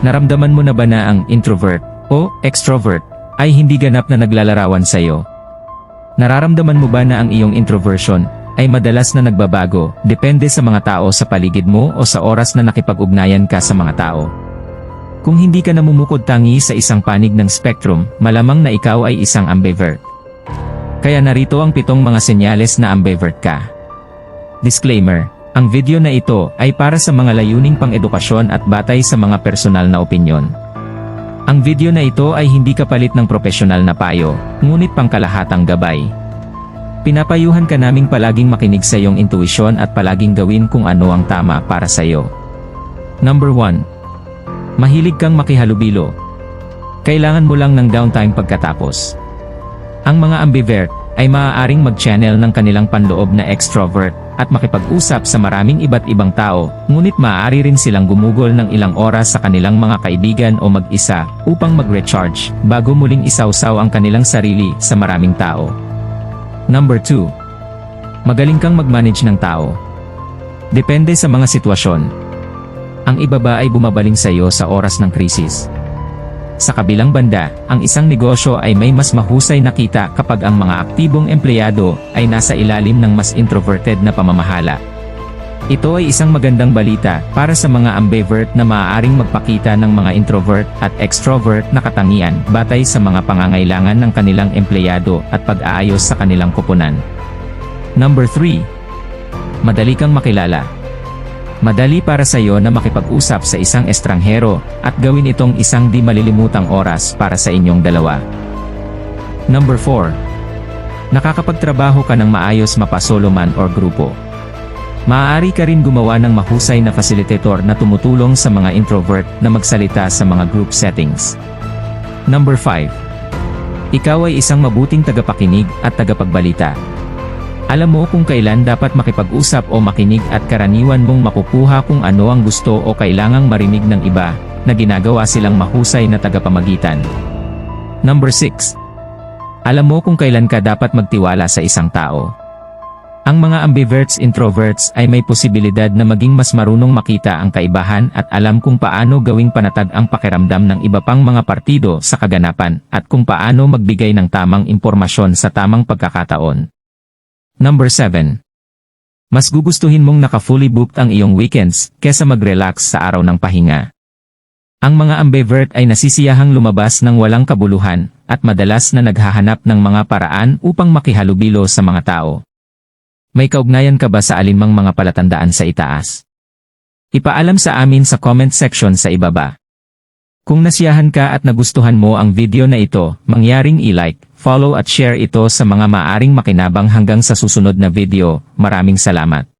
Naramdaman mo na ba na ang introvert o extrovert ay hindi ganap na naglalarawan sa iyo? Nararamdaman mo ba na ang iyong introversion ay madalas na nagbabago depende sa mga tao sa paligid mo o sa oras na nakipag-ugnayan ka sa mga tao? Kung hindi ka namumukod tangi sa isang panig ng spectrum, malamang na ikaw ay isang ambivert. Kaya narito ang pitong mga senyales na ambivert ka. Disclaimer, ang video na ito ay para sa mga layuning pang-edukasyon at batay sa mga personal na opinyon. Ang video na ito ay hindi kapalit ng profesional na payo, ngunit pangkalahatang gabay. Pinapayuhan ka naming palaging makinig sa iyong intuisyon at palaging gawin kung ano ang tama para sa iyo. Number 1. Mahilig kang makihalubilo. Kailangan mo lang ng downtime pagkatapos. Ang mga ambivert ay maaaring mag-channel ng kanilang panloob na extrovert at makipag-usap sa maraming iba't ibang tao, ngunit maaari rin silang gumugol ng ilang oras sa kanilang mga kaibigan o mag-isa upang mag-recharge bago muling isawsaw ang kanilang sarili sa maraming tao. Number 2. Magaling kang mag-manage ng tao. Depende sa mga sitwasyon. Ang iba ba ay bumabaling sa iyo sa oras ng krisis? Sa kabilang banda, ang isang negosyo ay may mas mahusay na kita kapag ang mga aktibong empleyado ay nasa ilalim ng mas introverted na pamamahala. Ito ay isang magandang balita para sa mga ambivert na maaaring magpakita ng mga introvert at extrovert na katangian batay sa mga pangangailangan ng kanilang empleyado at pag-aayos sa kanilang kupunan. Number 3. Madali kang makilala. Madali para sa iyo na makipag-usap sa isang estranghero at gawin itong isang di malilimutang oras para sa inyong dalawa. Number 4. Nakakapagtrabaho ka ng maayos mapasolo man or grupo. Maaari ka rin gumawa ng mahusay na facilitator na tumutulong sa mga introvert na magsalita sa mga group settings. Number 5. Ikaw ay isang mabuting tagapakinig at tagapagbalita. Alam mo kung kailan dapat makipag-usap o makinig at karaniwan mong makukuha kung ano ang gusto o kailangang marinig ng iba, na ginagawa silang mahusay na tagapamagitan. Number 6. Alam mo kung kailan ka dapat magtiwala sa isang tao. Ang mga ambiverts introverts ay may posibilidad na maging mas marunong makita ang kaibahan at alam kung paano gawing panatag ang pakiramdam ng iba pang mga partido sa kaganapan at kung paano magbigay ng tamang impormasyon sa tamang pagkakataon. Number 7. Mas gugustuhin mong naka-fully booked ang iyong weekends kesa mag-relax sa araw ng pahinga. Ang mga ambivert ay nasisiyahang lumabas ng walang kabuluhan at madalas na naghahanap ng mga paraan upang makihalubilo sa mga tao. May kaugnayan ka ba sa alinmang mga palatandaan sa itaas? Ipaalam sa amin sa comment section sa ibaba. Kung nasiyahan ka at nagustuhan mo ang video na ito, mangyaring i-like, follow at share ito sa mga maaring makinabang hanggang sa susunod na video. Maraming salamat.